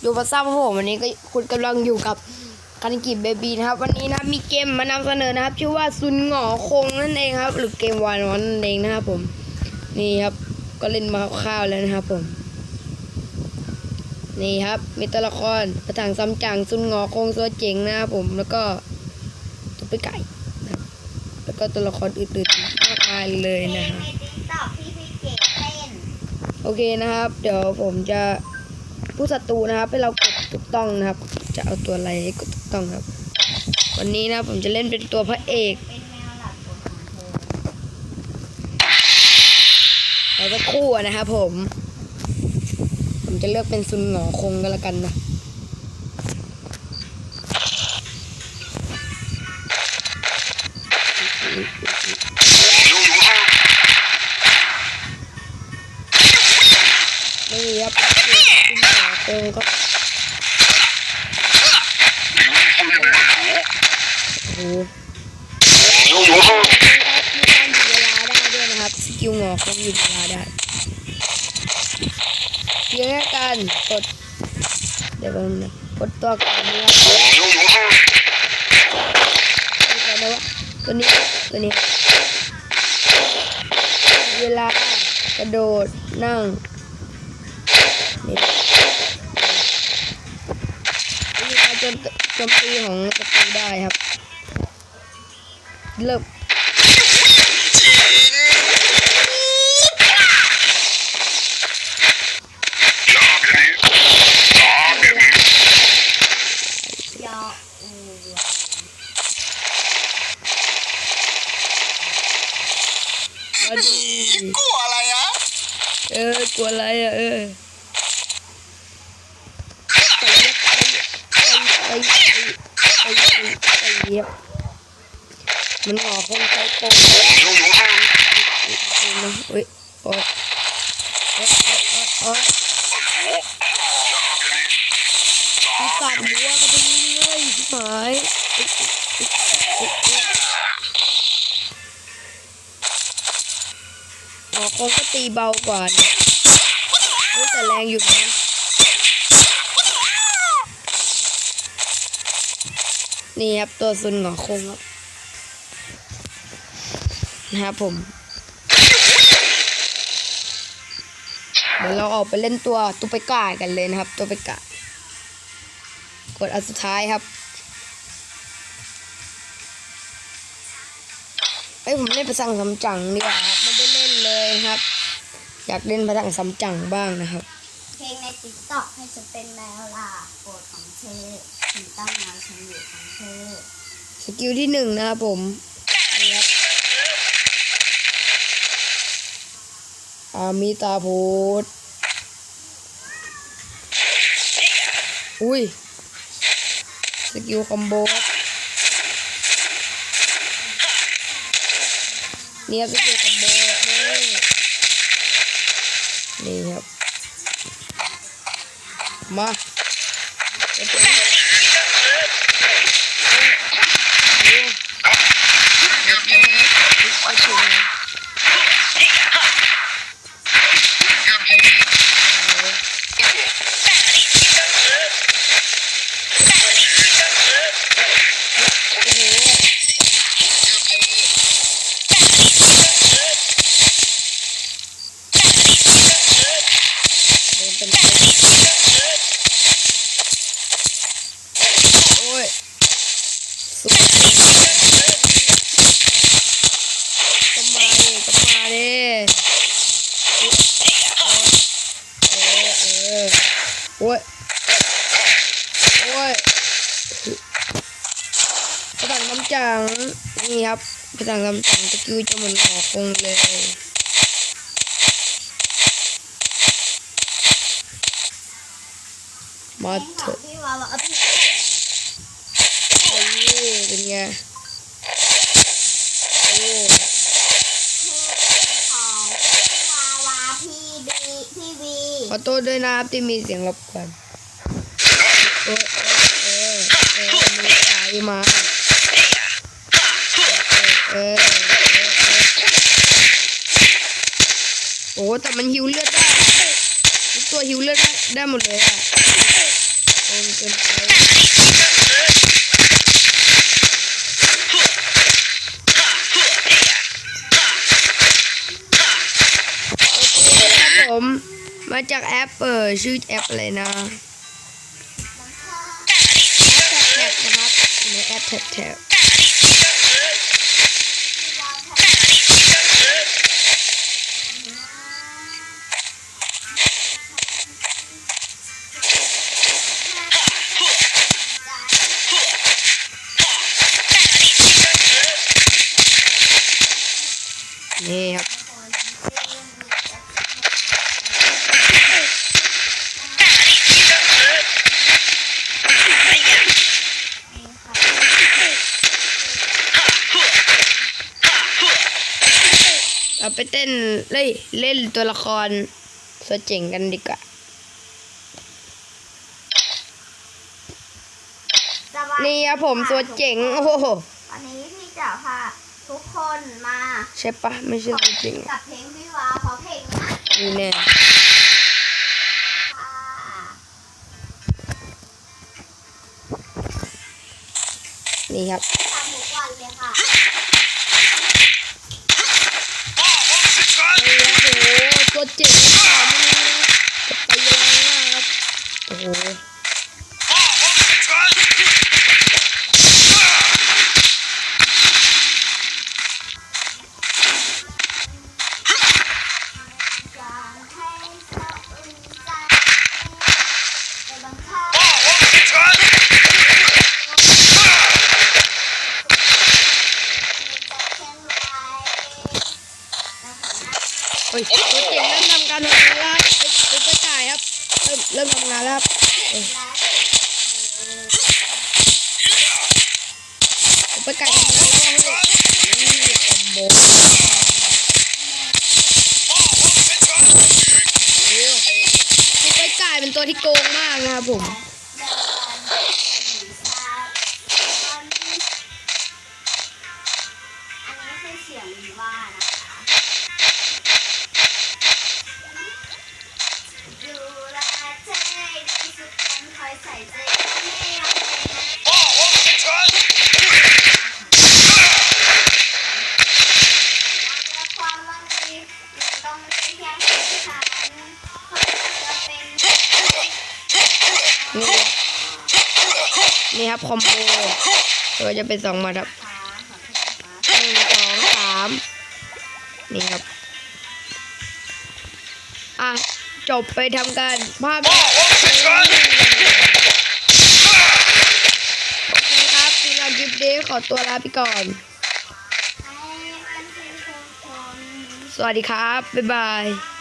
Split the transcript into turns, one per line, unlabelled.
อยู่ภาษาผมวันนี้ก็คุณกำลังอยู่กับคันกิเบบีนะครับ วันนี้นะครับมีเกมมานำเสนอนะครับ ชื่อว่าซุนหงอคงนั่นเองครับ หรือเกมวานอนนั่นเองนะครับผม นี่ครับก็เล่นมาคร่าวๆแล้วนะครับผม นี่ครับมีตัวละครประถังซัมจังซุนหงอคงตัวเจ๋งนะครับผมแล้วก็ตุ๊กไก่นะครับแล้วก็ตัวละครอื่นๆมากมายเลยนะครับ
ในติ๊กต็อกที่พี่เก๋เต้น
โอเคนะครับ เดี๋ยวผมจะ ผู้ศัตรูนะครับให้เรากดถูกต้องนะครับ จะเอาตัวอะไรให้กดถูกต้องครับ วันนี้นะผมจะเล่นเป็นตัวพระเอก
เรา
จะคู่นะครับผม ผมจะเลือกเป็นซุนหงอคงก็แล้วกันนะ โอ้โหมีการหยุดเวลาได้ด้วยนะครับ สกิลงอเขาหยุดเวลาได้เพียงแค่การกดเดี๋ยวแป๊บนึงนะกดตัวก่อนนะครับกดก่อนนะว่าตัวนี้ตัวนี้ เวลากระโดดนั่งนี่วิธีการโจมโจมตีของศัตรูได้ครับ เริ่ม
ยออู
มาดี
กลัวอะไรอะ
เออกลัวอะไรอะเออไปไปไปไปไปไปเย็บ มันหงอคงใจโกงนะเฮ้ยโอ๊ยโอ๊ยโอ๊ยโอ๊ยปีศาจบัวก็ไปเลยชิบหายหงอคงก็ตีเบากว่านะเฮ้ยแต่แรงอยู่นะนี่ครับตัวซุนหงอคงครับ นะครับผม เดี๋ยวเราออกไปเล่นตัวตัวไปก่ายกันเลยนะครับ ตัวไปก่ายกดอันสุดท้ายครับเอ้ยผมเล่นประสังสำจังดีกว่าครับไม่ได้เล่นเลยนะครับ อยากเล่นประสังสำจังบ้างนะครับ
เพลงในติ๊กต็อกให้ฉันเป็นแมวล่ะโปรดของเธอฉันต้องเอาฉันอยู่ของเธอ
สกิลที่หนึ่งนะครับผม อามิตาพุทธอุ้ย สกิลคอมโบเนี่ยสกิลคอมโบนี่นี่ครับ มาตัวนี้เอาตัวนี้โอ้โหโดนเต็มๆโอ้ยสุดก็มาดิก็มาดิโอ้ยเออเออโอ้ย โอ้ยกระดังน้ำจัง นี่ครับกระดังน้ำจังตะกิ้วจะเหมือนหอคงเลยมา
เพลง
เถ
ของ
อะ
พี่วาวาเอ้ยพี่
ไอ้นี่เป็นไงโอ้
เพลงของพี่วาวาพี่บีพี่วี
ขอ โทษด้วยนะครับที่มีเสียงรบกวนเออเออเออมันสายมาเออเออโอ้แต่มันหิวเลือดได้ทุกตัวหิวเลือดได้ได้หมดเลยอะโกงเกินไปครับผม มาจากแอปเปิดชื่อแอปอะไรนะแท็บนะครับในแอปแท็บแท็บนี่ครับ เราไปเต้นเล่นเล่นตัวละครสวเจ๋งกันดีกว่านี่ครับผมตัวเจ๋งโอ้โห
วันนี้พี่จะพาทุกคนมา
ใช่ปะไม่ใช่ตัวจริง
กับเพลงวิวาเพราะเพลงนะ
นี่แน่
ค่ะ
นี่ครับ โอ้โหตัวเจ๋ง
เฮ้
ยตัวเจ๋งเริ่มทำการทำงานแล้วครับเอ้ยตัวกระต่ายครับเริ่มเริ่มทำงานแล้วครับเอ้ยตัวกระต่ายทำงานแล้วครับเฮ้ยคอมโบตัวกระต่ายเป็นตัวที่โกงมากนะครับผม
นี่นี่ครั
บคอมโบตัวจะเป็นสองมาครับหนึ่งสองสามนี่ครับ อะ จบไปทำการภาพโอเคครับทีมงานคลิปนี้ขอตัวลาไปก่อ
น
สวัสดีครับ บ๊ายบาย